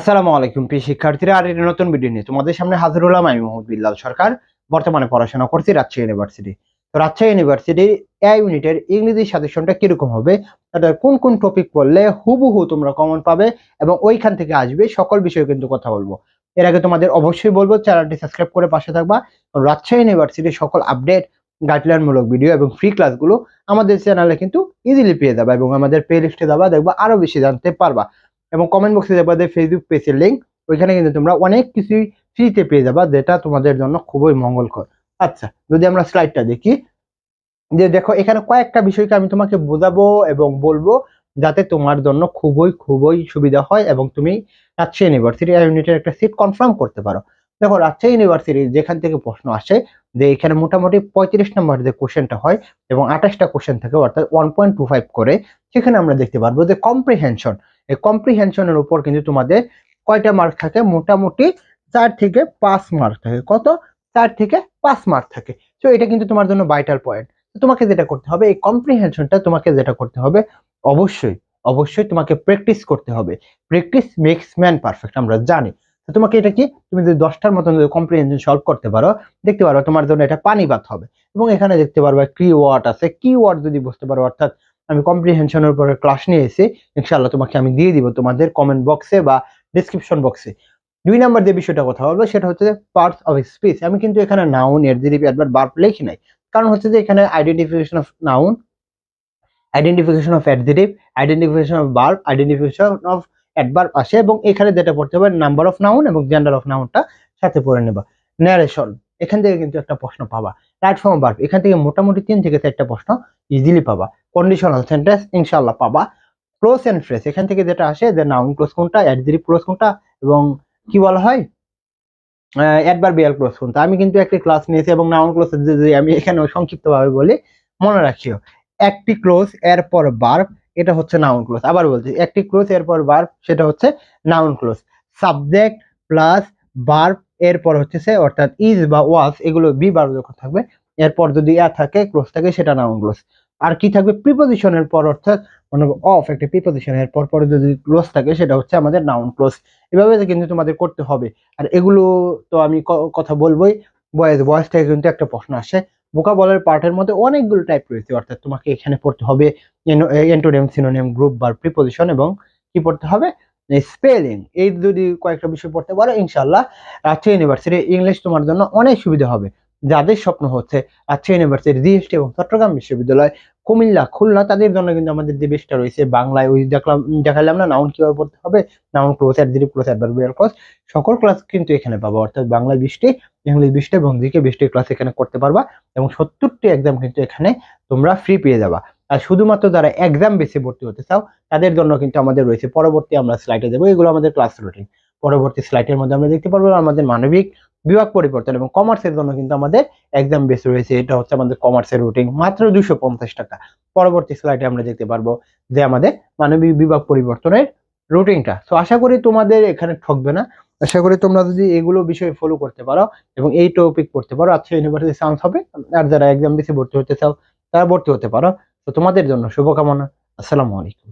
আসসালামু আলাইকুম, প্রিয় শিক্ষার্থীরা, আর একটি নতুন ভিডিও নিয়ে তোমাদের সামনে হাজির হলাম আমি মোহাম্মদ বিল্লাল সরকার, বর্তমানে পড়াশোনা করছি রাজশাহী ইউনিভার্সিটি তো রাজশাহী ইউনিভার্সিটির এ ইউনিটের ইংরেজি সাজেশনটা কীরকম হবে তাদের কোন কোন টপিক পড়লে হুবহু তোমরা কমন পাবে এবং ওইখান থেকে আসবে, সকল বিষয়ে কিন্তু কথা বলব। এর আগে তোমাদের অবশ্যই বলব, চ্যানেলটি সাবস্ক্রাইব করে পাশে থাকবা রাজশাহী ইউনিভার্সিটির সকল আপডেট গাইডলাইন মূলক ভিডিও এবং ফ্রি ক্লাসগুলো আমাদের চ্যানেলে কিন্তু ইজিলি পেয়ে যাবে এবং আমাদের প্লে লিস্টে যাবা, দেখবা আরও বেশি জানতে পারবা। এবং কমেন্ট বক্সে যাবা ফেসবুক পেজের লিঙ্ক ওইখানে কিন্তু তোমরা অনেক কিছুই ফ্রিতে পেয়ে যাবা, যেটা তোমাদের জন্য খুবই মঙ্গলকর। আচ্ছা যদি আমরা স্লাইডটা দেখি, যে দেখো, এখানে কয়েকটা বিষয়কে আমি তোমাকে বোঝাবো এবং বলব, যাতে তোমার জন্য খুবই খুবই সুবিধা হয় এবং তুমি রাজশাহী ইউনিভার্সিটি ইউনিটের একটা সিট কনফার্ম করতে পারো। দেখো, রাজশাহী ইউনিভার্সিটি যেখান থেকে প্রশ্ন আসে, যে এখানে মোটামুটি পঁয়ত্রিশ নম্বর যে কোশ্চেনটা হয় এবং আঠাশটা কোশ্চেন থাকে, অর্থাৎ ওয়ান পয়েন্ট টু ফাইভ করে, সেখানে আমরা দেখতে পারব যে কম্প্রিহেনশন এই কম্প্রিহেনশনের উপর কিন্তু তোমাদের কয়টা মার্ক থাকে? মোটামুটি চার থেকে পাঁচ মার্ক থাকে। কত? চার থেকে পাঁচ মার্ক থাকে। তো এটা কিন্তু তোমার জন্য ভাইটাল পয়েন্ট তোমাকে যেটা করতে হবে, এই কম্প্রিহেনশনটা তোমাকে যেটা করতে হবে, অবশ্যই অবশ্যই তোমাকে প্র্যাকটিস করতে হবে। প্র্যাকটিস মেক্স ম্যান পারফেক্ট আমরা জানি। তোমাকে এটা কি? তুমি যদি দশটার মতন যদি কম্প্রিহেনশন সলভ করতে পারো, দেখতে পারো তোমার জন্য এটা পানিবাত হবে। এবং এখানে দেখতে পারবে কি ওয়ার্ড আছে। কি ওয়ার্ড যদি বুঝতে পারো, অর্থাৎ আমি কম্প্রিহেনশনের উপরে ক্লাস নিয়ে এসে ইনশাআল্লাহ তোমাকে আমি দিয়ে দিব তোমাদের কমেন্ট বক্সে বা ডিসক্রিপশন বক্সে দুই নাম্বার যে বিষয়টা কথা বলব, সেটা হচ্ছে পার্টস অফ স্পিচ আমি কিন্তু এখানে নাউন এডজেটিভ অ্যাডভার্ব বার্ব লিখি নাই। কারণ হচ্ছে যে এখানে identification of noun identification of adjective identification of verb identification of adverb আসে এবং এখানে যেটা পড়তে হবে নাম্বার অফ নাউন এবং জেন্ডার অফ নাউনটা সাথে পড়ে নেবা। ন্যারেশন এখান থেকে কিন্তু একটা প্রশ্ন পাবা। রাইট ফর্ম বার্ব এখান থেকে মোটামুটি তিন থেকে চারটা প্রশ্ন ইজিলি পাবা। কন্ডিশনাল সেন্টেন্স ইনশাল্লাহ পাবা। ক্লোজ অ্যান্ড ফ্রেস এখান থেকে যেটা আসে যে নাউন ক্লোজ কোনটা অ্যাডজেটিভ ক্লোজ কোনটা এবং কি বলা হয়? অ্যাডভার বিয়াল ক্লোজ কোনটা। আমি কিন্তু একটি ক্লাস নিয়েছি এবং নাউন ক্লোজ যদি আমি এখানে সংক্ষিপ্তভাবে বলি, মনে রাখিও। একটি ক্লোজ এরপর বার্ব এটা হচ্ছে নাউন ক্লোজ আবার বলছি, একটি ক্লোজ এরপর বার্ব সেটা হচ্ছে noun clause subject plus verb এরপর হচ্ছে অর্থাৎ ইজ বা ওয়াজ, এগুলো বি বার্ব যখন থাকবে। এরপর যদি ইয়া থাকে, ক্লোজ থাকে, সেটা নাউন ক্লোজ। আর কি থাকবে? প্রিপোজিশনের পর, অর্থাৎ মনে করো অফ একটা প্রিপোজিশন এর পর পরে যদি ক্লোজ থাকে, সেটা হচ্ছে আমাদের নাউন ক্লোজ। এভাবে কিন্তু তোমাদের করতে হবে। আর এগুলো তো আমি কথা বলবোই। বয়েস বয়েস থেকে কিন্তু একটা প্রশ্ন আসে। বলার পার্টের মধ্যে অনেকগুলো টাইপ রয়েছে, অর্থাৎ তোমাকে এখানে পড়তে হবে। এন্টোনিম, সিনোনিম, গ্রুপ বা প্রিপোজিশন এবং কি পড়তে হবে? স্পেলিং এই যদি কয়েকটা বিষয় পড়তে পারো ইনশাল্লাহ রাজশাহী ইউনিভার্সিটি ইংলিশ তোমার জন্য অনেক সুবিধা হবে। যাদের স্বপ্ন হচ্ছে রাজশাহী ইউনিভার্সিটি জিএসটি এবং চট্টগ্রাম বিশ্ববিদ্যালয় কুমিল্লা, খুলনা, তাদের জন্য কিন্তু আমাদের যে বেশটা রয়েছে, বাংলায় ওই দেখলাম, দেখালাম না নাউন কীভাবে পড়তে হবে noun clause adjective clause adverbial clause সকল ক্লাস কিন্তু এখানে পাবো। অর্থাৎ বাংলা বৃষ্টি ইংলিশ বৃষ্টি এবং দিকে বিশটি ক্লাস এখানে করতে পারবা এবং সত্তরটি এক্সাম কিন্তু এখানে তোমরা ফ্রি পেয়ে যাবা। শুধুমাত্র যারা এক্সাম বেসে ভর্তি হতে চাও, তাদের জন্য কিন্তু আমাদের রয়েছে পরবর্তী আমরা স্লাইডে দেবো। এগুলো আমাদের ক্লাস রুটিন পরবর্তী স্লাইডের মধ্যে আমরা দেখতে পারব আমাদের মানবিক বিভাগ পরিবর্তন এবং কমার্সের জন্য কিন্তু আমাদের এক্সাম বেস রয়েছে। এটা হচ্ছে আমাদের কমার্সের রুটিন মাত্র দুশো পঞ্চাশ টাকা। পরবর্তী স্লাইডে আমরা দেখতে পারব যে আমাদের মানবিক বিভাগ পরিবর্তনের রুটিনটা তো আশা করি তোমাদের এখানে ঠকবে না। আশা করি তোমরা যদি এগুলো বিষয়ে ফলো করতে পারো এবং এই টপিক পড়তে পারো আচ্ছা ইউনিভার্সিটি চান্স হবে। আর যারা এক্সাম বেসে ভর্তি হতে চাও, তারা ভর্তি হতে পারো। তো তোমাদের জন্য শুভকামনা। আসসালামু আলাইকুম।